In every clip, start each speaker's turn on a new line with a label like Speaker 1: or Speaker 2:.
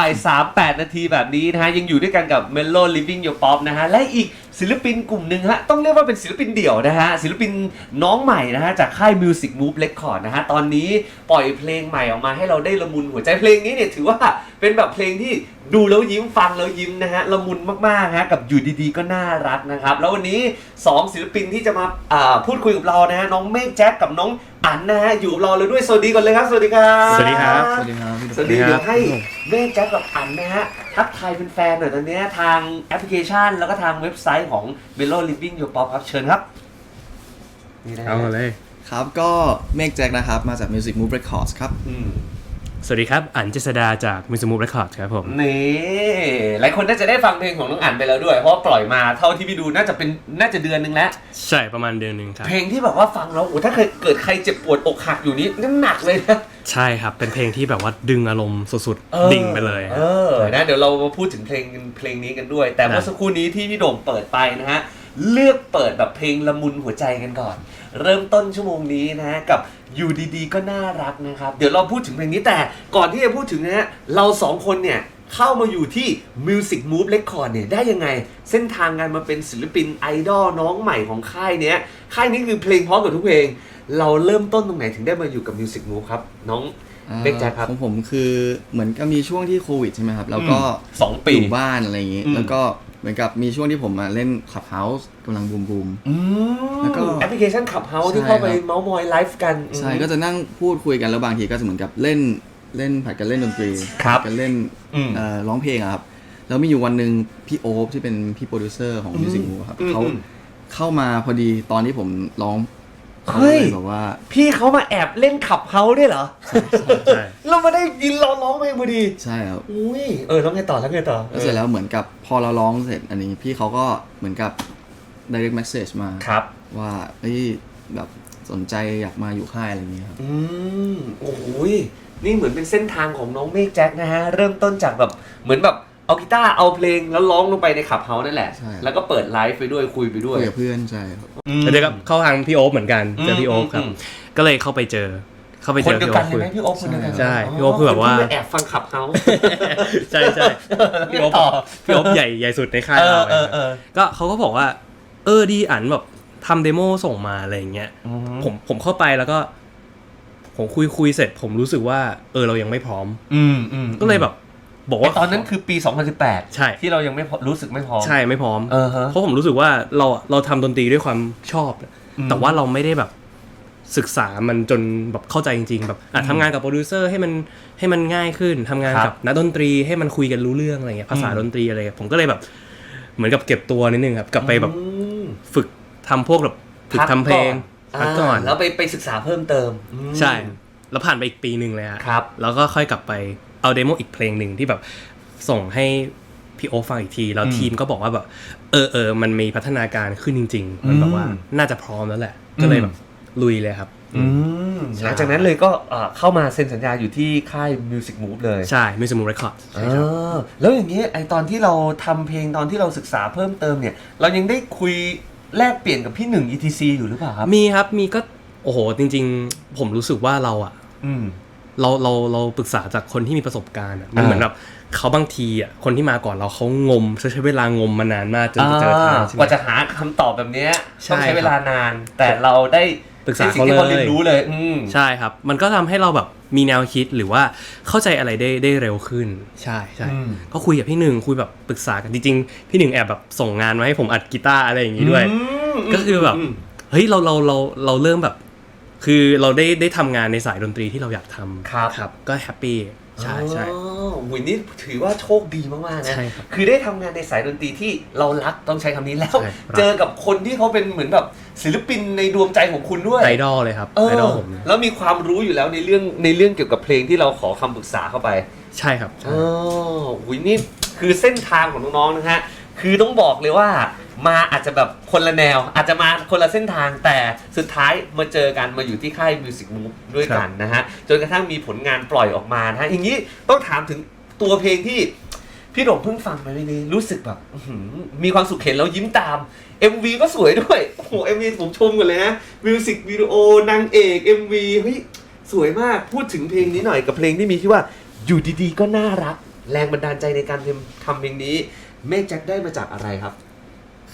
Speaker 1: บ่ายสามแปดนาทีแบบนี้นะฮะ ยังอยู่ด้วยกันกับ Melo Living Your Pop นะฮะ และอีก ศิลปินกลุ่มหนึ่งฮะต้องเรียกว่าเป็นศิลปินเดี่ยวนะฮะศิลปินน้องใหม่นะฮะจากค่าย Music Move Record นะฮะตอนนี้ปล่อยเพลงใหม่ออกมาให้เราได้ละมุนหัวใจเพลงนี้เนี่ยถือว่าเป็นแบบเพลงที่ดูแล้วยิ้มฟังแล้วยิ้มนะฮะละมุนมากๆฮะกับอยู่ดีๆก็น่ารักนะครับแล้ววันนี้สองศิลปินที่จะมาอ่าพูดคุยกับเรานะฮะน้องเมฆแจ็คกับน้องอั๋นนะฮะอยู่กับเราเลยด้วยสวัสดีก่อนเลยครับ สวัสดีครับ
Speaker 2: สวัสดีครับ
Speaker 3: สวัสดีครับพี่
Speaker 1: สวัสดี
Speaker 2: สวัสดีครับ
Speaker 1: เดี๋ยวให้เมฆแจ็คกับอันนะฮะทักทายแฟนๆหน่อยตอนเนี้ยทางแอปพลิเคชัน แล้วก็ทางเว็บไซต์ของ Melo Living Your Pop ครับเชิญครับนี่นะฮะ
Speaker 2: เอามาเลย
Speaker 3: ครับก็เมฆแจ็คนะครับ มาจาก Music Move Records ครับ
Speaker 1: อืม
Speaker 2: สวัสดีครับ อันเจษดาจากมิสมูฟเรคคอร์ดครับผม
Speaker 1: นี่ หลายคนน่าจะได้ฟังเพลงของน้องอันไปแล้วด้วย เพราะว่าปล่อยมาเท่าที่พี่ดูน่าจะเป็นน่าจะเดือนหนึงแล้ว
Speaker 2: ใช่ประมาณเดือนหนึ่งครับ
Speaker 1: เพลงที่แบบว่าฟังแล้วโอ้ถ้าเคยเกิดใครเจ็บปวดอกหักอยู่นี้นั่นหนักเลยนะ
Speaker 2: ใช่ครับ เป็นเพลงที่แบบว่าดึงอารมณ์สุด
Speaker 1: เออ
Speaker 2: ๆ ดิ่งไปเลย
Speaker 1: เออ นะ เดี๋ยวเรามาพูดถึงเพลงเพลงนี้กันด้วย แต่เมื่อ
Speaker 2: ได้
Speaker 1: สักครู่นี้ที่พี่โด่งเปิดไปนะฮะ เลือกเปิดแบบเพลงละมุนหัวใจกันก่อน เริ่มต้นชั่วโมงนี้นะฮะกับอยู่ดีๆก็น่ารักนะครับ เดี๋ยวเราพูดถึงเพลงนี้แต่ก่อนที่จะพูดถึงนะฮะเราสองคนเนี่ยเข้ามาอยู่ที่ Music Move Record เนี่ยได้ยังไง เส้นทางการมาเป็นศิลปินไอดอลน้องใหม่ของค่ายเนี้ยค่ายนี้คือเพลงพร้อมกับทุกเพลง เราเริ่มต้นตรงไหนถึงได้มาอยู่กับ Music Move ครับ น้องเบคแจ็คครับ
Speaker 3: ของผมคือเหมือนก็มีช่วงที่โควิดใช่ไหมครับ แล้วก็
Speaker 1: อืมสองปี
Speaker 3: อยู่บ้านอะไรอย่างงี้
Speaker 1: อืม
Speaker 3: แล้วก็ เหมือนกับมีช่วงที่ผมมาเล่น Clubhouse กำลังบูมบูม
Speaker 1: อืม
Speaker 3: แล้วก็
Speaker 1: แอปพลิเคชันขับเฮาที่
Speaker 3: ใช่
Speaker 1: เข้าไป
Speaker 3: ครับ
Speaker 1: เมาส์มอยไลฟ์กัน
Speaker 3: ใช่ก็จะนั่งพูดคุยกันแล้วบางทีก็จะเหมือนกับเล่นเล่นผัดกันเล่นดนตรี
Speaker 1: ครับ
Speaker 3: ผัดกันเล่น
Speaker 1: อืม
Speaker 3: เอ่อร้องเพลงอะครับแล้วมีอยู่วันหนึ่งพี่โอ๊ฟที่เป็นพี่โปรดิวเซอร์ของ Music Move ครับ
Speaker 1: อืม
Speaker 3: เขา
Speaker 1: อืม
Speaker 3: เข้ามาพอดีตอนที่ผมร้อง เขา
Speaker 1: เฮ้
Speaker 3: เลยยบอกว่า
Speaker 1: พี่เขามาแอบเล่นขับเฮาด้วยเหรอ
Speaker 2: ใช่
Speaker 1: เรามาได้ยินเราร้องเพลงพอดี
Speaker 3: ใช่ครับ
Speaker 1: อุ้ยเออแล้วไงต่อแล้วไงต่อ
Speaker 3: แล้วเสร็จแล้วเหมือนกับพอเราร้องเสร็จอันนี้พี่เขาก็เหมือนกับ direct message มา
Speaker 1: ครับ
Speaker 3: ว่าเอ้ยแบบสนใจอยากมาอยู่ค่ายอะไรอย่างเงี้ยครับ
Speaker 1: อืมโอ้โหยนี่เหมือนเป็นเส้นทางของน้องเมฆแจ็คนะฮะ เริ่มต้นจากแบบเหมือนแบบ เอากีตาร์เอาเพลงแล้วร้องลงไปในขับเฮานั่นแหละ
Speaker 3: ใช่
Speaker 1: แล้วก็เปิดไลฟ์ไปด้วยคุยไปด้วย
Speaker 3: คุยกับเพื่อนใช่ครับ
Speaker 1: อืม
Speaker 2: แล้วเดี๋ยวก็เข้าทางพี่โอ๊คเหมือนกันเจอพี่โอ๊คครับ
Speaker 1: อืม
Speaker 2: ก็เลยเข้าไปเจอ เข้าไป
Speaker 1: ค
Speaker 2: เจ
Speaker 1: น
Speaker 2: อ
Speaker 1: เดียว
Speaker 2: พี่โอ๊
Speaker 1: กัน
Speaker 2: ค
Speaker 1: เลย
Speaker 2: คุย
Speaker 1: ไหมพี่โอ๊คคนเดียวกัน
Speaker 2: ใช่พี่โอ๊คคือแบบว่า
Speaker 1: เพิ่งมแอบฟังขับเฮา
Speaker 2: ใช่ใช่พี่โอ๊ค
Speaker 1: ต่อ
Speaker 2: พี่โอ๊คใหญ่ใหญ่สุดในค่าย
Speaker 1: เอ
Speaker 2: เรา
Speaker 1: อเออเออ
Speaker 2: ก็เขาก็บอกว่า เออดีอันแบบทำเดโมส่งมาอะไรอย่างเงี้ยผมผมเข้าไปแล้วก็ ผมคุยคุยเสร็จ ผมรู้สึกว่า เออเรายังไม่พร้อม
Speaker 1: อืมอืม
Speaker 2: ก็เลยแบบ บอก
Speaker 1: ไอ้
Speaker 2: ว่า
Speaker 1: ตอนนั้นคือปี 2018
Speaker 2: ใช่
Speaker 1: ที่เรายังไม่พอรู้สึกไม่พอ
Speaker 2: ใช่ไม่พร้อม
Speaker 1: เออฮะ
Speaker 2: เพราะผมรู้สึกว่าเราเราทำดนตรีด้วยความชอบ
Speaker 1: อืม
Speaker 2: แต่ว่าเราไม่ได้แบบศึกษามันจนแบบเข้าใจจริง ๆ แบบอะทำงานกับโปรดิวเซอร์ให้มันให้มันง่ายขึ้นทำงาน
Speaker 1: ครั
Speaker 2: กับบนักดนตรีให้มันคุยกันรู้เรื่องอะไรเงี้ยภาษา
Speaker 1: อืม
Speaker 2: ดนตรีอะไรเงี้ยผมก็เลยแบบ เหมือนกับเก็บตัวนิดนึงครับกลับไปแบบ
Speaker 1: อืม
Speaker 2: ฝึกทำพวกแบบฝึกทำเพลงพักก่อนา
Speaker 1: แล้วไปไปศึกษาเพิ่มเติมอืม
Speaker 2: ใช่ แล้วผ่านไปอีกปีหนึ่งเลยฮะ
Speaker 1: ครับ
Speaker 2: แล้วก็ค่อยกลับไป เอาเดโมอีกเพลงหนึ่งที่แบบส่งให้พี่โอคฟังอีกที แล้ว
Speaker 1: อืม
Speaker 2: ทีมก็บอกว่าแบบ เออเออมันมีพัฒนาการขึ้นจริง ๆ มันแบบว่า
Speaker 1: อืม
Speaker 2: น่าจะพร้อมแล้วแหละ ก็เลย
Speaker 1: อืม
Speaker 2: แบบลุยเลยครับ
Speaker 1: อืม
Speaker 2: ใช่
Speaker 1: หลังจากนั้นเลยก็เอ่อเข้ามาเซ็นสัญญาอยู่ที่ค่าย Music Move เลย
Speaker 2: ใช่มิวสิ c มู r เรคคอร์ด
Speaker 1: เออแล้วอย่างนี้ไอตอนที่เราทำเพลงตอนที่เราศึกษาเพิ่มเติมเนี่ย เรายังได้คุยแลกเปลี่ยนกับพี่หนึ่ง ETC อยู่หรือเปล่าครับ
Speaker 2: มีครับมีก็ โอ้โห จริง ๆ ผมรู้สึกว่าเราอะ
Speaker 1: อืม
Speaker 2: เราเราเราปรึกษาจากคนที่มีประสบการณ์อะมัน
Speaker 1: อ่า
Speaker 2: เหมือนแบบเขาบางทีอะคนที่มาก่อนเราเขางมใช้เวลางมมานานมากจนจะเจอทางใช่ไหม
Speaker 1: กว่าจะหาคำตอบแบบเนี้ย
Speaker 2: ใช่
Speaker 1: ต้องใช้
Speaker 2: ครับ
Speaker 1: เวลานาน แต่เราได้
Speaker 2: ปรึกษา
Speaker 1: สิ่งที่
Speaker 2: เขา
Speaker 1: เขา
Speaker 2: เลย
Speaker 1: เรียนรู้เลย อืม
Speaker 2: ใช่ครับ มันก็ทำให้เราแบบมีแนวคิดหรือว่าเข้าใจอะไรได้ได้เร็วขึ้น ใช่ใช่
Speaker 1: อืม
Speaker 2: ก็คุยกับพี่หนึ่งคุยแบบปรึกษากันจริงๆพี่หนึ่งแอบแบบส่งงานมาให้ผมอัดกีตาร์อะไรอย่างนี้ด้วย
Speaker 1: ม
Speaker 2: ก็คือแบบ
Speaker 1: ม
Speaker 2: เฮ้ยเราเราเราเราเริ่มแบบ คือเราได้ได้ทำงานในสายดนตรีที่เราอยากทำ
Speaker 1: ครับ
Speaker 2: ครับ ก็แฮปปี้ใช่ใช่
Speaker 1: อ๋อหุยนี่ถือว่าโชคดีมากๆนะ
Speaker 2: ใช่ครับ
Speaker 1: คือได้ทำงานในสายดนตรีที่เรารักต้องใช้คำนี้แล้ว
Speaker 2: ใช่ครับ
Speaker 1: เจอกับคนที่เขาเป็นเหมือนแบบศิลปินในดวงใจของคุณด้วย
Speaker 2: ไอดอลเลยครับ
Speaker 1: เอ
Speaker 2: ไอดอล
Speaker 1: อ
Speaker 2: ผมเลย
Speaker 1: แล้วมีความรู้อยู่แล้วในเรื่องในเรื่องเกี่ยวกับเพลงที่เราขอคำปรึกษาเข้าไป
Speaker 2: ใช่ครับใช่
Speaker 1: อ๋อหุยนี่คือเส้นทางของน้องๆนะฮะ คือต้องบอกเลยว่า มาอาจจะแบบคนละแนว อาจจะมาคนละเส้นทางแต่สุดท้ายมาเจอกันมาอยู่ที่ค่าย Music Move ด้วยกันนะฮะ จนกระทั่งมีผลงานปล่อยออกมานะฮะ อย่างนี้ต้องถามถึงตัวเพลงที่พี่โด่งเพิ่งฟังไปไม่นี้รู้สึกแบบมีความสุขเห็นแล้วยิ้มตาม MV ก็สวยด้วย โอ้โห MV ผมชมกันเลยนะมิวสิกวิดีโอนางเอก MV เฮ้ยสวยมากพูดถึงเพลงนี้หน่อยกับเพลงที่มีชื่อว่าอยู่ดีๆ ก็น่ารัก แรงบันดาลใจในการทำทำเพลงนี้ เมฆแจ็คได้มาจากอะไรครับ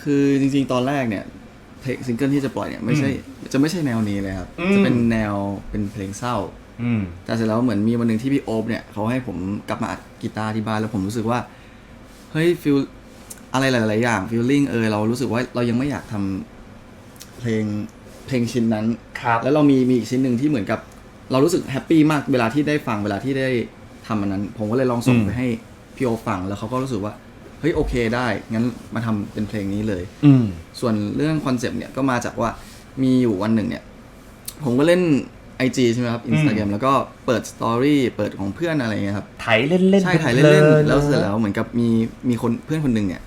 Speaker 3: คือจริงๆ ตอนแรกเนี่ยเพลงซิงเกิลที่จะปล่อยเนี่ยไม่ใช่จะไม่ใช่แนวนี้เลยครับ
Speaker 1: อืม
Speaker 3: จะเป็นแนวเป็นเพลงเศร้า
Speaker 1: อืม
Speaker 3: แต่เสร็จแล้วเหมือนมีวันหนึ่งที่พี่โอ๊บเนี่ยเขาให้ผมกลับมาอัดกีตาร์ที่บ้านแล้วผมรู้สึกว่า เฮ้ยฟิลอะไรหลาย ๆ อย่างฟิลลิ่งเออเรารู้สึกว่าเรายังไม่อยากทำเพลงเพลงชิ้นนั้น
Speaker 1: ครับ
Speaker 3: แล้วเรามีมีอีกชิ้นหนึ่งที่เหมือนกับ เรารู้สึกแฮปปี้มากเวลาที่ได้ฟังเวลาที่ได้ทำอันนั้น ผมก็เลยลองส่ง
Speaker 1: อืม
Speaker 3: ไปให้พี่โอ๊บฟังแล้วเขาก็รู้สึกว่า เฮ้ยโอเคได้งั้นมาทำเป็นเพลงนี้เลย
Speaker 1: อืม
Speaker 3: ส่วนเรื่องคอนเซปต์เนี่ยก็มาจากว่ามีอยู่วันหนึ่งเนี่ย ผมก็เล่น IG ใช่ไหมครับอินสตาแกรมแล้วก็เปิดสตอรี่เปิดของเพื่อนอะไรเงี้ยครับ
Speaker 1: ถ่ายเล่นเล่น
Speaker 3: ใช่ถ่ายเล่นๆแล้วเสร็จแล้วเหมือนกับมีมีคนเพื่อนคนหนึ่งเนี่ย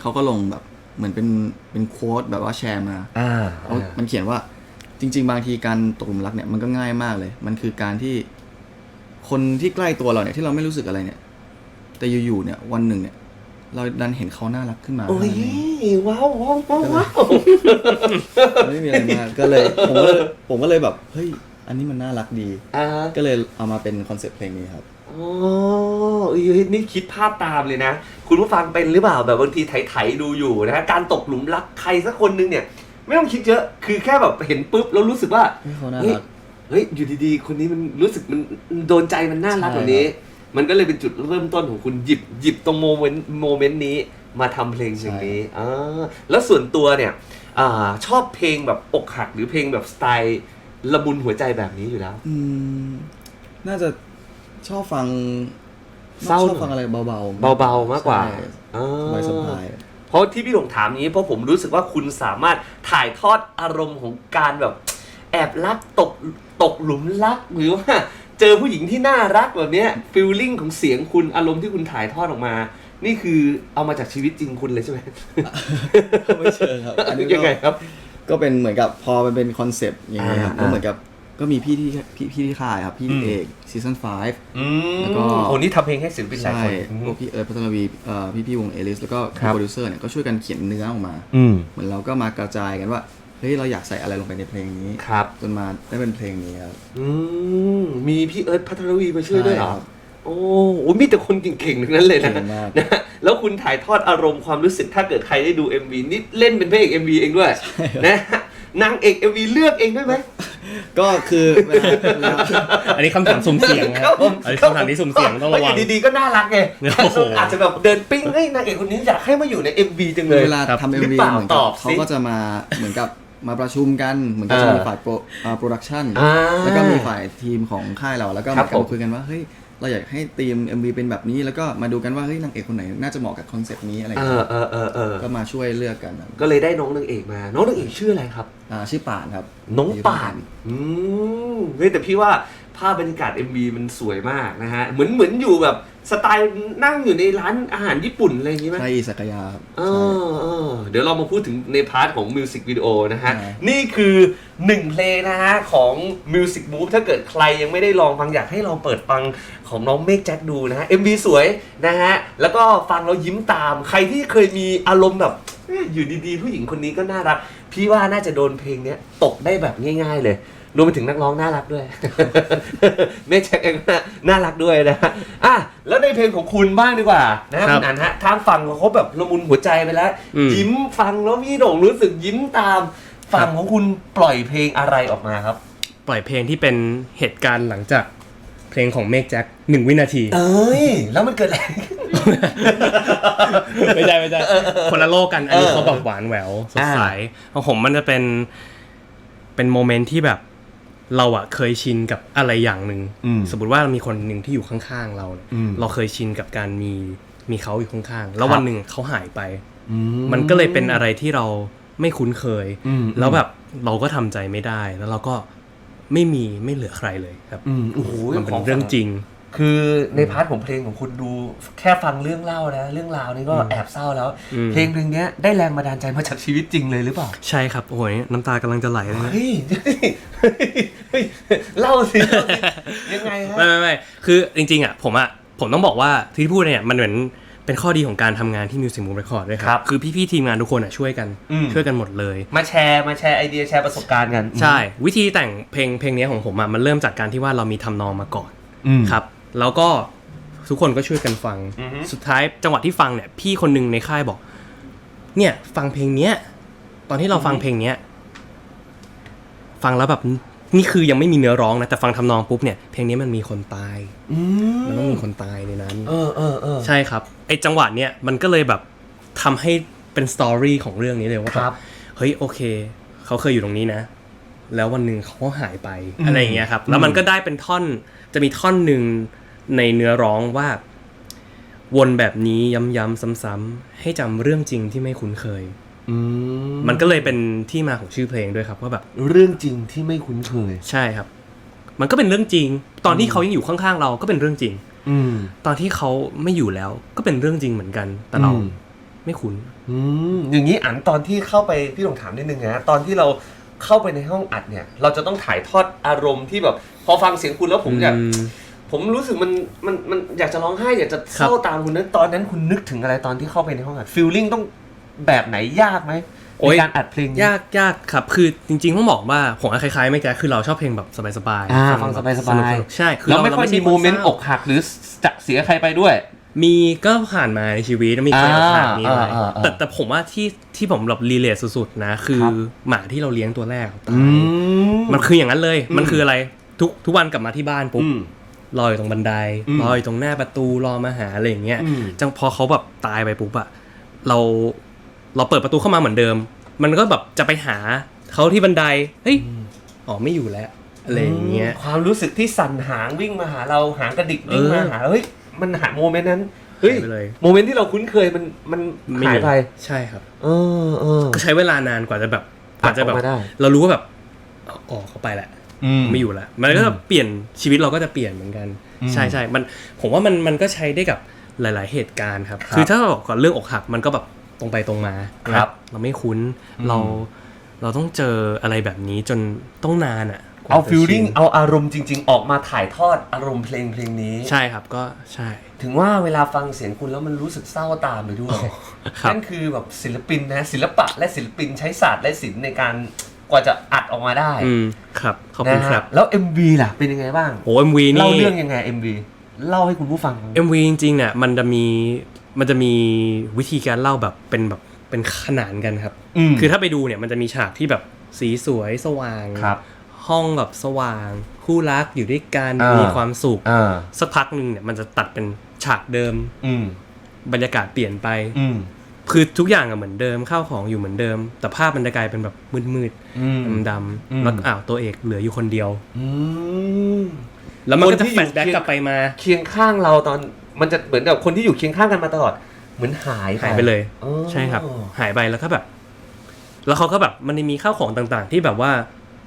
Speaker 3: เขาก็ลงแบบเหมือนเป็นเป็นโค้ดแบบว่าแชร์มา
Speaker 1: อ่า
Speaker 3: เขามันเขียนว่าจริง ๆ บางทีการตกหลุมรักเนี่ยมันก็ง่ายมากเลย มันคือการที่คนที่ใกล้ตัวเราเนี่ยที่เราไม่รู้สึกอะไรเนี่ย แต่อยู่ๆเนี่ยวันหนึ่งเนี่ย เราดันเห็นเขาน่ารักขึ้นมา
Speaker 1: โอ้ยว้าวว้าวว้าวว้าว
Speaker 3: ไม่มีอะไรมากก็เลยผมก็เลยผมก็เลยแบบเฮ้ยอันนี้มันน่ารักดี
Speaker 1: อ่า
Speaker 3: ก็เลยเอามาเป็นคอนเซปต์เพลงนี้ครับ
Speaker 1: อ๋อเอ้ยนี่คิดภาพตามเลยนะ คุณผู้ฟังเป็นหรือเปล่าแบบบางทีไถๆดูอยู่นะฮะการตกหลุมรักใครสักคนนึงเนี่ย ไม่ต้องคิดเยอะคือแค่แบบเห็นปุ๊บแล้วรู้สึกว่า
Speaker 3: เฮ้ยเขาน่า
Speaker 1: เฮ้ย
Speaker 3: รัก
Speaker 1: เฮ้ย อยู่ดีๆ คนนี้มันรู้สึกมันโดนใจมันน่ารัก
Speaker 3: ใช่
Speaker 1: แบบนี้ มันก็เลยเป็นจุดเริ่มต้นของคุณหยิบหยิบตรงโมเมนต์โมเมนต์นี้มาทำเพลงเพลงนี้อ่าแล้วส่วนตัวเนี่ยอ่าชอบเพลงแบบอกหักหรือเพลงแบบสไตล์ละมุนหัวใจแบบนี้อยู่แล้ว
Speaker 3: อืม น่าจะชอบฟัง
Speaker 1: เศร้า
Speaker 3: ชอบฟังอะไรเบาๆ
Speaker 1: เบาๆมากกว่า
Speaker 3: ใช่
Speaker 1: อ่า
Speaker 3: สบายสบาย
Speaker 1: เพราะที่พี่หลงถามนี้เพราะผมรู้สึกว่าคุณสามารถถ่ายทอดอารมณ์ของการแบบ แอบรักตกตกหลุมรักหรือว่า เจอผู้หญิงที่น่ารักแบบเนี้ยฟิลลิ่งของเสียงคุณอารมณ์ที่คุณถ่ายทอดออกมา นี่คือเอามาจากชีวิตจริงคุณเลยใช่ไหม
Speaker 3: ไม่เชิงครับอันนี้ก็
Speaker 1: ยังไงครับ
Speaker 3: ก็เป็นเหมือนกับพอมันเป็นคอนเซปต์อย่างเงี้ยครับ
Speaker 1: อ่า
Speaker 3: ก็เหมือนกับก็มีพี่ที่พี่พี่ที่ค่ายครับพี่
Speaker 1: อืม
Speaker 3: เอกซีซั่น5
Speaker 1: อืม
Speaker 3: แล้วก็
Speaker 1: โอ้นี่ทำเพลงให้ศิลปินหลาย
Speaker 3: ใช่
Speaker 1: คน
Speaker 3: พวกพี่เอิร์ธพัทรวีเอ่อพี่พี่วงเอลิสแล้วก็
Speaker 1: ครับ
Speaker 3: โปรดิวเซอร์เนี่ยก็ช่วยกันเขียนเนื้อออกมา
Speaker 1: อืม
Speaker 3: เหมือนเราก็มากระจายกันว่า เฮ้ยเราอยากใส่อะไรลงไปในเพลงนี้
Speaker 1: ครับ
Speaker 3: จนมาได้เป็นเพลงนี้ครับ
Speaker 1: อืมมีพี่เอิร์ธพัทรวีมาช่วยด้วยเหรอ
Speaker 3: ใช่ครับ
Speaker 1: โอ้โหมีแต่คนเก่งๆทั้งนั้นเลยนะ
Speaker 3: เก่งมาก
Speaker 1: นะแล้วคุณถ่ายทอดอารมณ์ความรู้สึกถ้าเกิดใครได้ดู MV นี่เล่นเป็นพระเอก MV เองด้วยนะนางเอก MV เลือกเองด้วยไหม
Speaker 3: ก็คือเวลาเวลา
Speaker 2: อันนี้คำถามสุ่มเสียงนะครับ
Speaker 1: ผม
Speaker 2: อันนี้คำถามที่สุ่มเสียงต้องระวัง
Speaker 1: เพายู่ดีๆก็น่ารักไง
Speaker 2: โอ้โห
Speaker 1: อาจจะแบบเดินปิ้งเฮ้ยนางเอกคนนี้อยากให้มาอยู่ใน MV จังเลย
Speaker 3: เวลา
Speaker 2: ครับ
Speaker 3: ทำเอ็
Speaker 1: หรื
Speaker 3: ม
Speaker 1: อ
Speaker 3: วี
Speaker 1: เปล่า
Speaker 3: เหมือน
Speaker 1: ต
Speaker 3: กั
Speaker 1: อ
Speaker 3: บบ
Speaker 1: สิ
Speaker 3: เขาก็จะมาเหมือนกับ มาประชุมกันเหมือนกับจะมี
Speaker 1: อ่า
Speaker 3: ฝ่ายโปรโปรดักชัน
Speaker 1: อ่า
Speaker 3: แล้วก็มีฝ่ายทีมของค่ายเราแล้วก็
Speaker 1: ครั
Speaker 3: มา
Speaker 1: บ
Speaker 3: กัน
Speaker 1: ผม
Speaker 3: คุยกันว่าเฮ้ยเราอยากให้ทีม MV เป็นแบบนี้แล้วก็มาดูกันว่าเฮ้ยนางเอกคนไหนน่าจะเหมาะกับคอนเซปต์นี้อะไร
Speaker 1: เอ
Speaker 3: เงี้
Speaker 1: อยเออเออเออ
Speaker 3: ก็มาช่วยเลือกกันครับ
Speaker 1: ก็เลยได้น้องนางเอกมา น้องนางเอกชื่ออะไรครับ
Speaker 3: อ่าชื่อป่านครับ
Speaker 1: น้องป่านอืมเฮ้ยแต่พี่ว่าภาพบรรยากาศ MV มันสวยมากนะฮะเหมือนเหมือนอยู่แบบ สไตล์นั่งอยู่ในร้านอาหารญี่ปุ่นอะไรอย่างงี้ไหม
Speaker 3: ใช่อิสักยาครับ
Speaker 1: เอ
Speaker 3: ใช่
Speaker 1: อเออเดี๋ยวเรามาพูดถึงในพาร์ทของมิวสิกวิดีโอนะฮะ
Speaker 3: ใช่
Speaker 1: นี่คือหนึ่งเพลงนะฮะ ของ Music Move ถ้าเกิดใครยังไม่ได้ลองฟังอยากให้ลองเปิดฟังของน้องเมฆแจ็คดูนะฮะ MV สวยนะฮะ แล้วก็ฟังแล้วยิ้มตาม ใครที่เคยมีอารมณ์แบบเอ๊ะอยู่ดีๆ ผู้หญิงคนนี้ก็น่ารัก พี่ว่าน่าจะโดนเพลงเนี้ยตกได้แบบง่าย ๆเลย รวมไปถึงนักร้องน่ารักด้วย เมฆแจ็คเองก็น่ารักด้วยนะฮะอะแล้วในเพลงของคุณบ้างดีกว่านะฮะ
Speaker 2: ครับ
Speaker 1: คุณอันฮะทางฝั่งของเขาแบบละมุนหัวใจไปแล้ว
Speaker 2: อืม
Speaker 1: ยิ้มฟังแล้วพี่โด่งรู้สึกยิ้มตามฝั่งของคุณปล่อยเพลงอะไรออกมาครับ
Speaker 2: ปล่อยเพลงที่เป็นเหตุการณ์หลังจากเพลงของเมกแจ็คหนึ่งวินาที
Speaker 1: เอ้ย แล้วมันเกิดอะไร
Speaker 2: ไม่ใช่ไม่ใช่คนละโลกกัน อันนี้
Speaker 1: เออ
Speaker 2: เขาแบบหวานแหววสดใส
Speaker 1: อ่า
Speaker 2: ของผมมันจะเป็นเป็นโมเมนต์ที่แบบ เราอะเคยชินกับอะไรอย่างหนึ่ง
Speaker 1: อืม
Speaker 2: สมมติว่ามีคนหนึ่งที่อยู่ข้างๆเราเนี่ย
Speaker 1: อืม
Speaker 2: เราเคยชินกับการมีมีเขาอยู่ข้างๆแล้ว
Speaker 1: ครับ
Speaker 2: วันหนึ่งเขาหายไปมันก็เลยเป็นอะไรที่เราไม่คุ้นเคย
Speaker 1: อืม
Speaker 2: แล้วแบบเราก็ทำใจไม่ได้ แล้วเราก็ไม่มีไม่เหลือใครเลยครับ
Speaker 1: อืมโอ้โห
Speaker 2: มันเป็นเรื่องจริง
Speaker 1: คือในพาร์ทของเพลงของคุณดูแค่ฟังเรื่องเล่านะ เรื่องราวนี่ก็แอบเศร้าแล้ว
Speaker 2: อืม
Speaker 1: เพลงเพลงเนี้ยได้แรงบันดาลใจมาจากชีวิตจริงเลยหรือเปล่า
Speaker 2: ใช่ครับโอ้ยน้ำตากำลังจะไหลเลยนะ
Speaker 1: เฮ้ยเฮ้ยเฮ้ยเล่าสิเล่าสิยังไงฮะ
Speaker 2: ไม่ไม่ไม่คือจริงๆอะผมอะผมต้องบอกว่าที่พูดเนี่ยมันเหมือนเป็นข้อดีของการทำงานที่ Music Move Record ด้วยค
Speaker 1: ครั
Speaker 2: รับบคือพี่ๆทีมงานทุกคนอะช่วยกัน
Speaker 1: อืม
Speaker 2: ช่วยกันหมดเลย
Speaker 1: มาแชร์มาแชร์ไอเดียแชร์ประสบการณ์กัน
Speaker 2: ใช่ วิธีแต่งเพลงเพลงนี้ของผมอะมันเริ่มจากการที่ว่าเรามีทำนองมาก่อน
Speaker 1: อืม
Speaker 2: ครับ แล้วก็ทุกคนก็ช่วยกันฟัง
Speaker 1: อือฮึ
Speaker 2: สุดท้ายจังหวะที่ฟังเนี่ย พี่คนหนึ่งในค่ายบอก เนี่ยฟังเพลงเนี้ย ตอนที่เราฟังเพลงเนี้ย ฟังแล้วแบบนี่คือยังไม่มีเนื้อร้องนะ แต่ฟังทำนองปุ๊บเนี่ยเพลงนี้มันมีคนตาย
Speaker 1: อื
Speaker 2: มันต้องมีคนตายในนั้น
Speaker 1: เออเออเออ
Speaker 2: ใช่ครับ ไอจังหวะเนี้ยมันก็เลยแบบทำให้เป็นสตอรี่ของเรื่องนี้เลยว่า
Speaker 1: ค
Speaker 2: แบ
Speaker 1: รับบ
Speaker 2: เฮ้ยโอเค เขาเคยอยู่ตรงนี้นะ แล้ววันหนึ่งเขาก็หายไป
Speaker 1: อืม
Speaker 2: อะไรอย่างเงี้ยครับ แล้วมัน
Speaker 1: อืม
Speaker 2: ก็ได้เป็นท่อนจะมีท่อนหนึ่ง ในเนื้อร้องว่า วนแบบนี้ย้ำๆซ้ำๆให้จำเรื่องจริงที่ไม่คุ้นเคย
Speaker 1: อื
Speaker 2: มันก็เลยเป็นที่มาของชื่อเพลงด้วยครับว่าแบบ
Speaker 1: เรื่องจริงที่ไม่คุ้นเคย
Speaker 2: ใช่ครับ มันก็เป็นเรื่องจริง ตอนที่เขายังอยู่ข้างๆเราก็เป็นเรื่องจริง
Speaker 1: อืม
Speaker 2: ตอนที่เขาไม่อยู่แล้วก็เป็นเรื่องจริงเหมือนกัน แต่เรา
Speaker 1: อืม
Speaker 2: ไม่คุ้น
Speaker 1: อืมอย่างนี้อันตอนที่เข้าไปพี่ลองถามนิดนึงนะตอนที่เราเข้าไปในห้องอัดเนี่ย เราจะต้องถ่ายทอดอารมณ์ที่แบบ พอฟังเสียงคุณแล้วผมอยาก
Speaker 2: อืม
Speaker 1: ผมรู้สึกมันมันมันอยากจะร้องไห้อยากจะเศร้าตามคุณนั้นตอนนั้นคุณนึกถึงอะไรตอนที่เข้าไปในห้องอัดฟีลลิ่งต้องแบบไหนยากไหม
Speaker 2: โอ้
Speaker 1: ใน
Speaker 2: ย
Speaker 1: การอัดเพลงนี้
Speaker 2: ยากยากครับ คือจริงๆต้องบอกว่าผมคล้ายๆไม่แกคือเราชอบเพลงแบบสบาย
Speaker 1: อ่า
Speaker 2: ๆ
Speaker 1: ฟังสบายๆ
Speaker 2: นุกๆใช่คือ
Speaker 1: แล้ว
Speaker 2: เรา
Speaker 1: ไม่ค่อย
Speaker 2: รา
Speaker 1: มี
Speaker 2: ใช่
Speaker 1: โมเมนต์
Speaker 2: ศ
Speaker 1: อ
Speaker 2: ร้า
Speaker 1: กหักหรือจะเสียใครไปด้วย
Speaker 2: มีก็ผ่านมาในชีวิตมีเคยอกหักมีอะไร
Speaker 1: อ่าอ่าอ่า
Speaker 2: แต่แต่ผมว่าที่ที่ผมแบบรีเลทสุดๆนะ คือ
Speaker 1: ครับ
Speaker 2: หมาที่เราเลี้ยงตัวแรกตา
Speaker 1: อื
Speaker 2: ย
Speaker 1: ม
Speaker 2: มันคืออย่างนั้นเลย
Speaker 1: อืม
Speaker 2: มันคืออะไรทุกทุกวันกลับมาที่บ้านปุ๊บ
Speaker 1: อืม
Speaker 2: รออยู่ตรงบันได
Speaker 1: อืม
Speaker 2: รออยู่ตรงหน้าประตูรอมาหาอะไรอย่างเงี้ย
Speaker 1: อืม
Speaker 2: จังพอเขาแบบตายไปปุ๊บอะเราเราเปิดประตูเข้ามาเหมือนเดิม มันก็แบบจะไปหาเขาที่บันไดเฮ้ยอ๋อไม่อยู่แล้วอะไรอย่างเงี้ย
Speaker 1: ความรู้สึกที่สั่นหางวิ่งมาหาเราหางกระดิกวิ่ง
Speaker 2: เออ
Speaker 1: มาหาเฮ้ยมันหายโมเมนต์นั้นเฮ้ย
Speaker 2: หายไปเลย
Speaker 1: โมเมนต์ที่เราคุ้นเคยมันมัน
Speaker 2: ม่
Speaker 1: หาย
Speaker 2: มี
Speaker 1: ไป
Speaker 2: ใช่ครับ
Speaker 1: เออเออ
Speaker 2: ก็ใช้เวลานานกว่าจะแบบกว่าจะแบบ
Speaker 1: ออกมาได้
Speaker 2: เรารู้ว่าแบบอ๋อเขาไปแหละ
Speaker 1: อืม
Speaker 2: ไม่อยู่แล้วมันก็จะเปลี่ยนชีวิตเราก็จะเปลี่ยนเหมือนกัน
Speaker 1: อืม
Speaker 2: ใช่ใช่มันผมว่ามันมันก็ใช้ได้กับหลาย ๆ เหตุการณ์ครับ
Speaker 1: ครับ
Speaker 2: คือถ้าเราบอกก่อนเรื่องอกหักมันก็แบบตรงไปตรงมา
Speaker 1: ครับ
Speaker 2: นะเราไม่คุ้น
Speaker 1: อืม
Speaker 2: เราเราต้องเจออะไรแบบนี้จนต้องนานอะกว่
Speaker 1: เอา
Speaker 2: จะ
Speaker 1: ฟิลลิ่ง
Speaker 2: ชิน
Speaker 1: เอาอารมณ์จริง ๆ ออกมาถ่ายทอดอารมณ์เพลงเพลงนี้
Speaker 2: ใช่ครับก็ใช่
Speaker 1: ถึงว่าเวลาฟังเสียงคุณแล้วมันรู้สึกเศร้าตามไปด้วย
Speaker 2: ครับ
Speaker 1: นั่นคือแบบศิลปินนะศิลปะและศิลปินใช้ศาสตร์และศิลป์ในการ กว่าจะอัดออกมาได้
Speaker 2: อืมครับขอบคุณ
Speaker 1: นะฮะ
Speaker 2: ครับ
Speaker 1: แล้ว MV ล่ะ เป็นยังไงบ้าง
Speaker 2: โอ้เอ็มวีนี่
Speaker 1: เล่าเรื่องยังไง MV เล่าให้คุณผู้ฟังฟัง
Speaker 2: MV จริงๆเนี่ยมันจะมีมันจะมีวิธีการเล่าแบบเป็นแบบเป็นขนานกันครับ
Speaker 1: ม
Speaker 2: คือถ้าไปดูเนี่ยมันจะมีฉากที่แบบสีสวยสว่าง
Speaker 1: ครับ
Speaker 2: ห้องแบบสว่าง คู่รักอยู่ด้วยกัน
Speaker 1: อ่ามี
Speaker 2: มีความสุข
Speaker 1: อ่า
Speaker 2: สักพักหนึ่งเนี่ยมันจะตัดเป็นฉากเดิม
Speaker 1: อืม
Speaker 2: บรรยากาศเปลี่ยนไป
Speaker 1: อืม
Speaker 2: คือทุกอย่างอะเหมือนเดิมข้าวของอยู่เหมือนเดิม แต่ภาพมันจะกลายเป็นแบบมืด
Speaker 1: อืม
Speaker 2: ๆด
Speaker 1: อืมำ
Speaker 2: ๆแล้วอ้าวตัวเอกเหลืออยู่คนเดียว
Speaker 1: อืม
Speaker 2: แล้วมันก็จะ
Speaker 1: คนที่
Speaker 2: แฟ
Speaker 1: อยู่
Speaker 2: ลชแบ็ก
Speaker 1: เคียง
Speaker 2: กลับไปมา
Speaker 1: เคียงข้างเราตอนมันจะเหมือนกับคนที่อยู่เคียงข้างกันมาตลอด เหมือนหาย
Speaker 2: หายไปเลย
Speaker 1: อ๋อ
Speaker 2: ใช่ครับ หายไปแล้วก็แบบ แล้วเขาก็แบบมันมีข้าวของต่างๆ ที่แบบว่า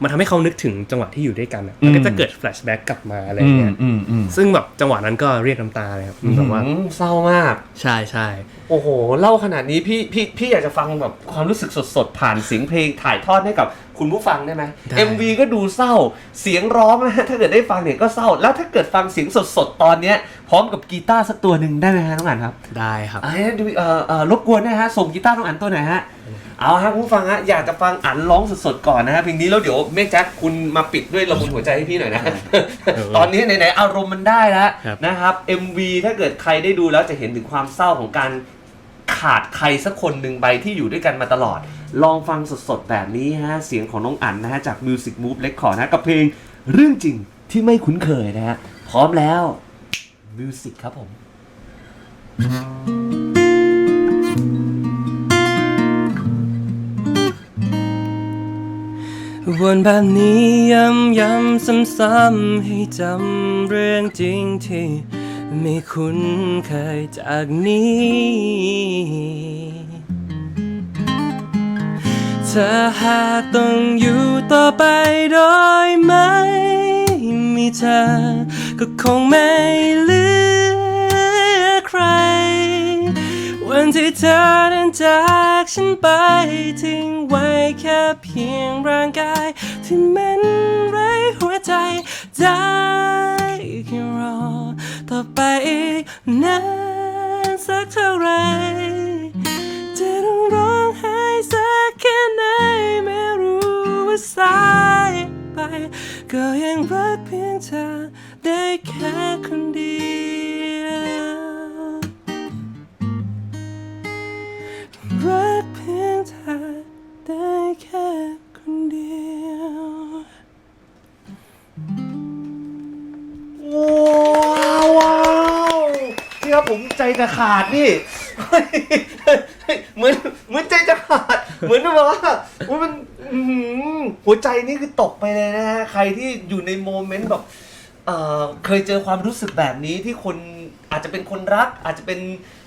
Speaker 2: มันทำให้เขานึกถึงจังหวะที่อยู่ด้วยกันอะมันก็จะเกิดแฟลชแบ็กกลับมาอะไร
Speaker 1: อืม
Speaker 2: เงี้ย
Speaker 1: อืมอืม
Speaker 2: ซึ่งแบบจังหวะนั้นก็เรียกน้ำตาเลยครับมันแบบว่า
Speaker 1: อืมเศร้ามาก
Speaker 2: ใช่ใช่
Speaker 1: โอ้โหเล่าขนาดนี้พี่พี่พี่อยากจะฟังแบบความรู้สึกสดๆผ่านเสียงเพลงถ่ายทอดให้กับ คุณผู้ฟังได้ไหม MV ก็ดูเศร้าเสียงร้องนะฮะถ้าเกิดได้ฟังเนี่ยก็เศร้า แล้วถ้าเกิดฟังเสียงสดๆ ตอนเนี้ยพร้อมกับกีตาร์สักตัวหนึ่งได้ไหมฮะน้องอันครับ
Speaker 2: ได้ครับ
Speaker 1: อ่าดูเอ่อเอ่อรบกวนนะฮะ ส่งกีตาร์น้องอันตัวไหนอยฮะ เอาฮะคุณผู้ฟังฮะ อยากจะฟังอันร้องสดๆ ก่อนนะฮะเพลงนี้แล้วเดี๋ยวเมฆแจ็คคุณมาปิดด้วยละมุนหัวใจให้พี่หน่อยนะ
Speaker 2: เออ
Speaker 1: ตอนนี้ไหนๆอารมณ์มันได้แล้ว
Speaker 2: ครับ
Speaker 1: นะครับ MV ถ้าเกิดใครได้ดูแล้วจะเห็นถึงความเศร้าของการขาดใครสักคนหนึ่งไปที่อยู่ด้วยกันมาตลอด ลองฟังสดๆ แบบนี้ฮะ เสียงของน้องอั๋นนะฮะ จาก Music Move Record นะกับเพลงเรื่องจริงที่ไม่คุ้นเคยนะฮะ พร้อมแล้ว Music ครับผม
Speaker 2: วนแบบนี้ย้ำย้ำซ้ำๆให้จำเรื่องจริงที่ไม่คุ้นเคยจากนี้ ธอหากต้องอยู่ต่อไปโดยไม่มีเธอ ก็คงไม่เหลือใคร วันที่เธอเดินจากฉันไปทิ้งไว้แค่เพียงร่างกาย ที่มันไร้หัวใจได้แค่รอ ต่อไปอีกนานสักเท่าไหร สายไป ก็ยังรักเพียงเธอได้แค่คนเดียวรักเพียงเธอได้แค่คนเดียว
Speaker 1: ว้าวว้าวนี่ครับผมใจจะขาดนี่ เหมือนเหมือนใจจะขาด เหมือนแบบว่าอื้อหือ หัวใจนี่คือตกไปเลยนะฮะใครที่อยู่ในโมเมนต์แบบเอ่อเคยเจอความรู้สึกแบบนี้ที่คนอาจจะเป็นคนรัก อาจจะเป็น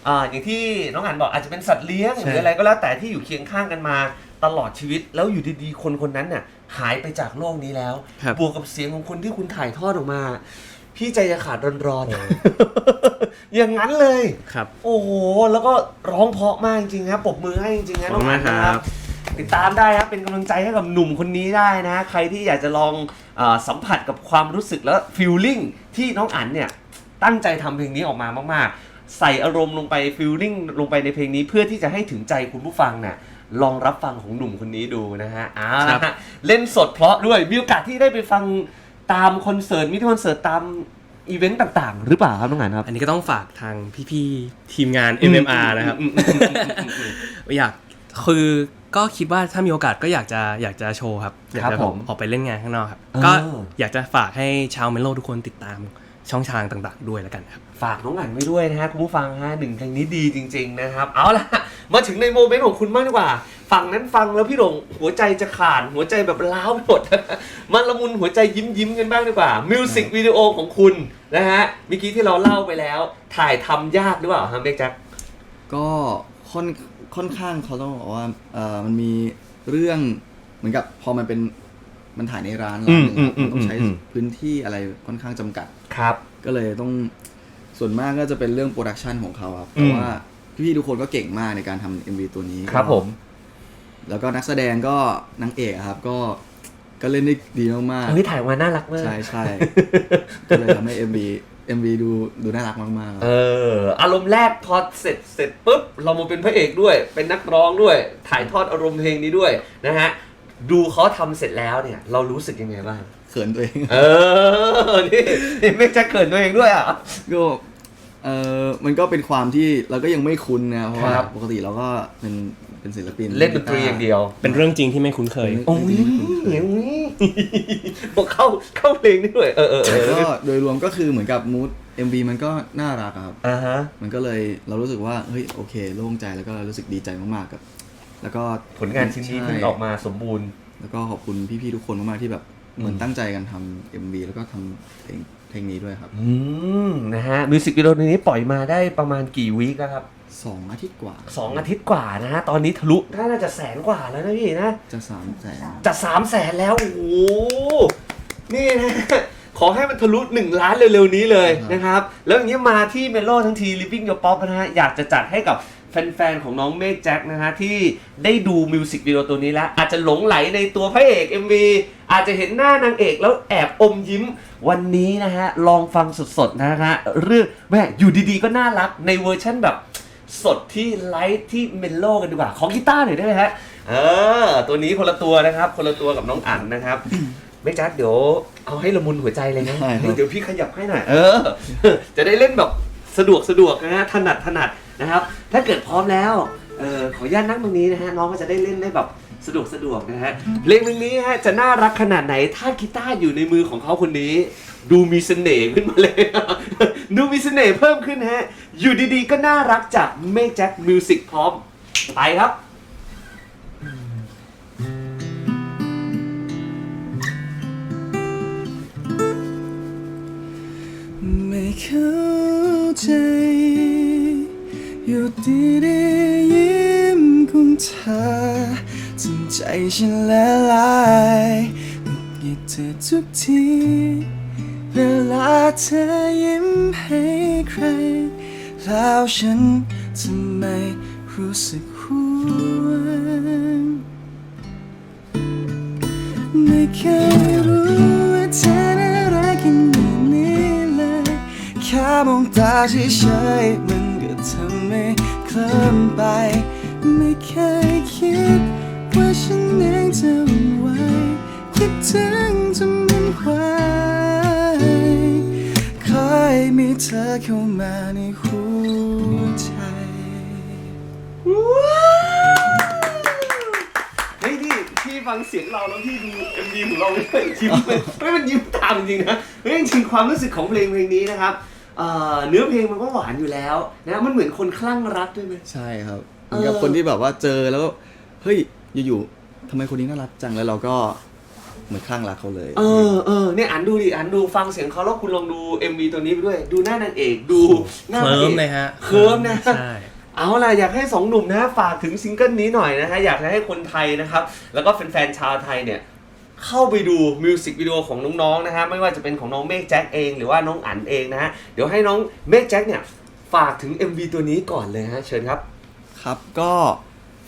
Speaker 1: อ่าอย่างที่น้องอันบอกอาจจะเป็นสัตว์เลี้ยงห
Speaker 2: ใช่
Speaker 1: รืออะไรก็แล้วแต่ที่อยู่เคียงข้างกันมาตลอดชีวิต แล้วอยู่ดีๆคนคนนั้นน่ะหายไปจากโลกนี้แล้ว
Speaker 2: ครับ
Speaker 1: บวกกับเสียงของคนที่คุณถ่ายทอดออกมา พี่ใจจะขาดร้อนๆ อย่างนั้นเลย
Speaker 2: ครับ
Speaker 1: โอ้โห แล้วก็ร้องเพราะมากจริงๆครับปรบมือให้จริงๆนะ
Speaker 2: ขอบคุณมาก
Speaker 1: น้งอันนะครับ ติดตามได้ครับเป็นกำลังใจให้กับหนุ่มคนนี้ได้นะ ใครที่อยากจะลองอาสัมผัสกับความรู้สึกและฟีลลิ่งที่น้องอันเนี่ยตั้งใจทำเพลงนี้ออกมามาก ๆ ใส่อารมณ์ลงไปฟีลลิ่งลงไปในเพลงนี้เพื่อที่จะให้ถึงใจคุณผู้ฟังน่ะลองรับฟังของหนุ่มคนนี้ดูนะฮะอ่า
Speaker 2: ครับ
Speaker 1: เล่นสดเพราะด้วยมีโอกาสที่ได้ไปฟังตามคอนเสิร์ตมิทคอนเสิร์ตตามอีเวนต์ต่าง ๆ หรือเปล่าครับน้องอันครับ
Speaker 2: อันนี้ก็ต้องฝากทางพี่ๆทีมงาน MMR นะครับ
Speaker 1: อืมอืมอืมอืมอืมอืม
Speaker 2: อยากคือ ก็คิดว่าถ้ามีโอกาสก็อยากจะอยากจะโชว์ครับ อยาก
Speaker 1: ครับ
Speaker 2: จะ
Speaker 1: ผม
Speaker 2: ออกไปเล่นงานข้างนอกครับ
Speaker 1: เออ
Speaker 2: ก็อยากจะฝากให้ชาวเมโลทุกคนติดตามช่องทางต่างๆ ด้วยแล้วกันครับ
Speaker 1: ฝากน้องอันไว้ด้วยนะฮะคุณผู้ฟังฮะหนึ่งเพลงนี้ดีจริง ๆ นะครับ เอาล่ะ มาถึงในโมเมนต์ของคุณบ้างดีกว่าฝั่งนั้นฟังแล้วพี่หลงหัวใจจะขาดหัวใจแบบล้าวไปหมดมันละมุนหัวใจยิ้มยิ้มๆกันบ้างดีกว่ามิวสิกวิดีโอของคุณนะฮะเมื่อกี้ที่เราเล่าไปแล้ว ถ่ายทำยากหรือเปล่าฮัมเบกแจ็ค
Speaker 3: ก็ ค่อนค่อนข้างเขาต้องบอกว่าเออมันมีเรื่องเหมือนกับพอมันเป็นมันถ่ายในร้านร้านหนึ่งครับมันต้องใช้พื้นที่อะไรค่อนข้างจำกัด
Speaker 1: ครับ
Speaker 3: ก็เลยต้องส่วนมากก็จะเป็นเรื่องโปรดักชันของเขาครับ
Speaker 1: อื
Speaker 3: แต่
Speaker 1: ม
Speaker 3: ว่าพี่ๆทุกคนก็เก่งมากในการทำ MV ตัวนี้
Speaker 1: ครับผม
Speaker 3: แล้วก็นักแสดงก็นางเอกอะครับก็ก็เล่นได้ดีมาก
Speaker 1: เฮ้ยถ่ายออกมาน่ารักมาก
Speaker 3: ๆใช่ใช่ก็เลยทำให้ MV MV ดูดูน่ารักมากๆค
Speaker 1: เอ
Speaker 3: รับ
Speaker 1: ออารมณ์แรกพอเสร็จเสร็จปุ๊บเรามาเป็นพระเอกด้วย เป็นนักร้องด้วย ถ่ายทอดอารมณ์เพลงนี้ด้วยนะฮะดูเขาทำเสร็จแล้วเนี่ย เรารู้สึกยังไงบ้าง
Speaker 3: เขินตัวเอง
Speaker 1: เออ นี่นี่ไม่จะเขินตัวเองด้วยอะ
Speaker 3: ก็เออมันก็เป็นความที่เราก็ยังไม่คุ้นนะเพราะว่า
Speaker 1: ครับ
Speaker 3: ปกติเราก็เป็นเป็นศิลปิน
Speaker 1: เล่นดนตรีอย่างเดียว
Speaker 2: เป็นเรื่องจริงที่ไม่คุ้นเคย
Speaker 1: โอ้ยอย่างนี้บอกเข้าเข้าเพลงนี่ด้วยเออเออเอ
Speaker 3: แต่
Speaker 1: อ
Speaker 3: ก็โดยรวมก็คือเหมือนกับมูด MV มันก็น่ารักอะครับ
Speaker 1: อ่าฮะ
Speaker 3: มันก็เลยเรารู้สึกว่าเฮ้ยโอเคโล่งใจแล้วก็รู้สึกดีใจมากๆกับ แล้วก็
Speaker 1: ผลงานชิ้นนี้ที่ออกมาสมบูรณ์
Speaker 3: แล้วก็ขอบคุณพี่ๆทุกคนมากๆที่แบบเหมือนตั้งใจกันทำ MV แล้วก็ทำเพลง เพลงนี้ด้วยครับ
Speaker 1: อืมนะฮะมิวสิกวิดีโอนี้ปล่อยมาได้ประมาณกี่วีคแล้วครับ
Speaker 3: สองอาทิตย์กว่า
Speaker 1: สองอาทิตย์กว่านะฮะตอนนี้ทะลุน่าจะแสนกว่าแล้วนะพี่นะ
Speaker 3: จะสามแสน
Speaker 1: จะสามแสนแล้วโอ้โหนี่นะ ขอให้มันทะลุหนึ่งล้านเร็วๆนี้เลยนะครับ แล้วอย่างนี้มาที่เมโลทั้งที Living Your Pop นะฮะอยากจะจัดให้กับแฟนๆ ของน้องเมฆแจ็คนะฮะ ที่ได้ดูมิวสิกวิดีโอตัวนี้แล้ว อาจจะหลงไหลในตัวพระเอก MV อาจจะเห็นหน้านางเอกแล้วแอบอมยิ้มวันนี้นะฮะ ลองฟังสดๆ นะฮะ เรื่องแม่อยู่ดีๆ ก็น่ารักในเวอร์ชั่นแบบสดที่ไลท์ที่เมโลกันดีกว่า ขอกีตาร์หน่อยได้ไหมฮะเออตัวนี้คนละตัวนะครับ คนละตัวกับน้องอั๋นนะครับ ไม่จัดเดี๋ยวเอาให้ละมุนหัวใจเลยนะ
Speaker 3: ใช่ครับ
Speaker 1: เดี๋ยวพี่ขยับให้หน่อยเออ จะได้เล่นแบบสะดวกสะดวกนะฮะถนัดถนัดนะครับ ถ้าเกิดพร้อมแล้วเออขออนุญาตนั่งตรงนี้นะฮะน้องก็จะได้เล่นได้แบบสะดวกสะดวกนะฮะเพลงเพลงนี้ฮะจะน่ารักขนาดไหนถ้ากีตาร์อยู่ในมือของเขาคนนี้ ดูมีเสน่ห์ขึ้นมาเลย ดูมีเสน่ห์เพิ่มขึ้นฮะอยู่ดีๆก็น่ารักจากเมแจ็คมิวสิกพร้อมไปครับ
Speaker 2: เข้าใจอยู่ดีได้ยิ้มของเธอจนใจฉันละลายหงุดหงิดเธอทุกทีเวลาเธอยิ้มให้ใคร แล้วฉันทำไมรู้สึกห่วงไม่เคยรู้ว่าเธอ แค่มองตาเฉยๆมันก็ทำให้เคลิ้มไป ไม่เคยคิด ว่าฉันเองจะวุ่นวคิดถึงจนมันหวายคอยมี
Speaker 3: เธอเข้ามาในหัวใจ
Speaker 1: เฮ้ยพี่พี่ฟังเสียงเราแล้วที่ดู MV ของเราไม่ได้ยิ้มเลยไม่มันยิ้มตามจริงนะเฮ้ยจริงความรู้สึกของเพลงเพลงนี้นะครับ เอ่อเนื้อเพลงมันก็หวานอยู่แล้วนะมันเหมือนคนคลั่งรักด้วยไหม
Speaker 3: ใช่ครับเหมือนกับ
Speaker 1: เออ
Speaker 3: คนที่แบบว่าเจอแล้วก็เฮ้ยอยู่ๆทำไมคนนี้น่ารักจังแล้วเราก็เหมือนคลั่งรักเขาเลย
Speaker 1: เออเออเนี่ยอันดูดิอันดูฟังเสียงเขาแล้วคุณลองดู MV ตัวนี้ไปด้วย ดูหน้านางเอกดูหน้า
Speaker 2: เค
Speaker 1: พระ
Speaker 2: ลิ้
Speaker 1: อก
Speaker 2: มเลยฮะ
Speaker 1: เคิร์มนะ
Speaker 2: ใช่
Speaker 1: เอาล่ะ อยากให้สองหนุ่มนะฝากถึงซิงเกิลนี้หน่อยนะฮะ อยากจะให้คนไทยนะครับ แล้วก็แฟนๆชาวไทยเนี่ย เข้าไปดูมิวสิกวิดีโอของน้องๆนะฮะไม่ว่าจะเป็นของน้องเมฆแจ็คเองหรือว่าน้องอั๋นเองนะฮะเดี๋ยวให้น้องเมฆแจ็คเนี่ยฝากถึง MV ตัวนี้ก่อนเลยฮะเชิญครับ
Speaker 3: ครับก็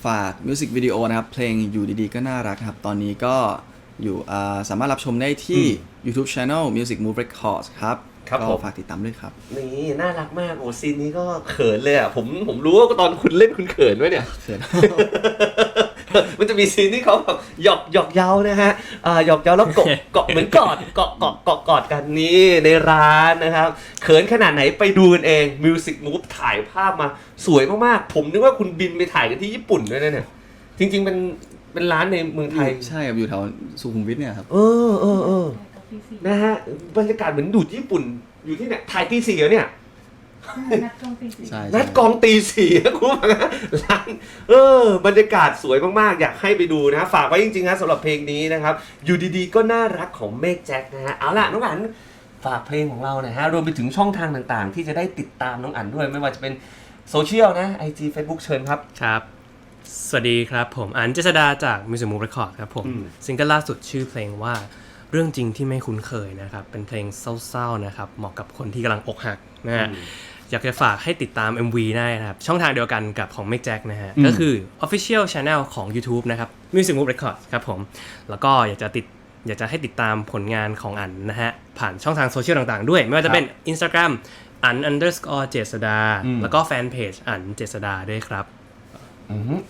Speaker 3: ฝากมิวสิกวิดีโอนะครับ เพลงอยู่ดีๆ ก็น่ารักครับ ตอนนี้ก็อยู่อ่าสามารถรับชมได้ที่ YouTube Channel Music Move Records ครับ
Speaker 1: ครับ
Speaker 3: ก็
Speaker 1: ผม
Speaker 3: ฝากติดตามด้วยครับ
Speaker 1: นี่น่ารักมากโอ้ซีนนี้ก็เขินเลยอะผมผมรู้ว่าตอนคุณเล่นคุณเขินไว้เนี่ย
Speaker 3: เขิน
Speaker 1: มันจะมีซีนที่เขาแบบหยอกหยอกเย้านะฮะอ่าหยอกเย้าแล้วกดเกาะเหมือนกอดเกาะเกาะเกาะกอดกันนี่ในร้านนะครับเขินขนาดไหนไปดูกันเองมิวสิกมูฟถ่ายภาพมาสวยมากๆ ผมนึกว่าคุณบินไปถ่ายกันที่ญี่ปุ่นด้วยนะเนี่ยจริงๆเป็นเป็นร้านในเมืองไทย
Speaker 3: ใช่ครับอยู่แถวสุขุมวิทเนี่ยครับ
Speaker 1: เออเออเออนะฮะบรรยากาศเหมือนดูดญี่ปุ่นอยู่ที่เนี่ยถ่ายตีสี่เหรอเนี่ย
Speaker 4: นัดตรงตีสี่
Speaker 3: ใช่
Speaker 1: นัดกองตีสี่นะคุณผู้ฟังนะร้านเออบรรยากาศสวยมากๆ อยากให้ไปดูนะ ฝากไว้จริงๆนะสำหรับเพลงนี้นะครับ อยู่ดีๆ ก็น่ารักของเมฆแจ็คนะฮะ เอาล่ะ น้องอันฝากเพลงของเราหน่อยฮะ รวมไปถึงช่องทางต่างๆ ที่จะได้ติดตามน้องอันด้วย ไม่ว่าจะเป็นโซเชียลนะ IG Facebook เชิญครับ
Speaker 2: ครับ สวัสดีครับผมอันเจษดาจาก Music Move Record ครับผม
Speaker 1: อืม
Speaker 2: ซิงเกิลล่าสุดชื่อเพลงว่าเรื่องจริงที่ไม่คุ้นเคยนะครับ เป็นเพลงเศร้าๆนะครับ เหมาะกับคนที่กำลังอกหักนะฮะ อยากจะฝากให้ติดตาม MV ได้นะครับ ช่องทางเดียวกันกับของ m a c Jack นะฮะ ก็คือ Official Channel ของ YouTube นะครับ Music Move Records ครับผม แล้วก็อยากจะติดอยากจะให้ติดตามผลงานของอันนะฮะ ผ่านช่องทางโซเชียลต่างๆด้วย ไม่ว่าจะเป็น Instagram อัน underscore เจษดา
Speaker 1: อืม
Speaker 2: แล้วก็แฟนเพจอันเจษดาด้วยครับ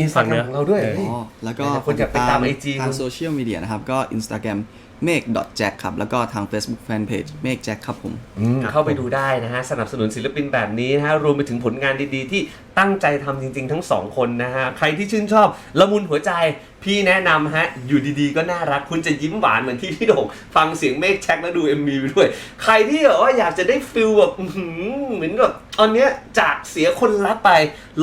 Speaker 1: อินสตาแกรมของเราด้วย
Speaker 2: เออ
Speaker 3: อ๋อแล้วก็
Speaker 1: คนอยากไปตาม IG
Speaker 3: ทางโซเชียลมีเดียนะครับ ก็ Instagram make jack ครับ แล้วก็ทาง Facebook Fanpage make jack ครับผม
Speaker 1: เข้าไปดูได้นะฮะ สนับสนุนศิลปินแบบนี้นะฮะ รวมไปถึงผลงานดีๆ ที่ตั้งใจทำจริงๆ ทั้งสองคนนะฮะ ใครที่ชื่นชอบละมุนหัวใจพี่แนะนำฮะ อยู่ดีๆ ก็น่ารัก คุณจะยิ้มหวานเหมือนที่พี่โด่งฟังเสียงเมฆแช็คแล้วดู MV ไปด้วย ใครที่แบบว่าอยากจะได้ฟิลแบบอื้อหือเหมือนแบบ ตอนเนี้ยจากเสียคนรักไป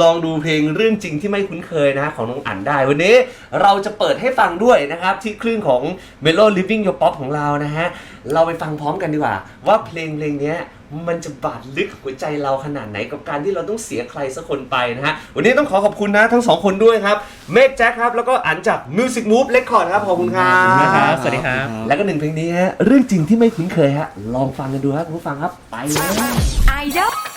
Speaker 1: ลองดูเพลงเรื่องจริงที่ไม่คุ้นเคยนะฮะของน้องอั๋นได้ วันนี้เราจะเปิดให้ฟังด้วยนะครับ ที่คลื่นของ Melo Living Your Pop ของเรานะฮะ เราไปฟังพร้อมกันดีกว่า ว่าเพลงเพลงเนี้ยมันจะบาดลึกหัวใจเราขนาดไหนกับการที่เราต้องเสียใครสักคนไปนะฮะ วันนี้ต้องขอขอบคุณนะทั้งสองคนด้วยครับเมฆแจ็คครับแล้วก็อันจาก Music Move Record ครับขอบคุณครั
Speaker 2: ขอบคุณครับ
Speaker 1: บ
Speaker 2: สวัสดีครับ
Speaker 1: แล้วก็หนึ่งเพลงนี้ฮะเรื่องจริงที่ไม่คุ้นเคยฮะลองฟังกันดูครับคุณผู้ฟังครับไปเลย
Speaker 4: ไอดอล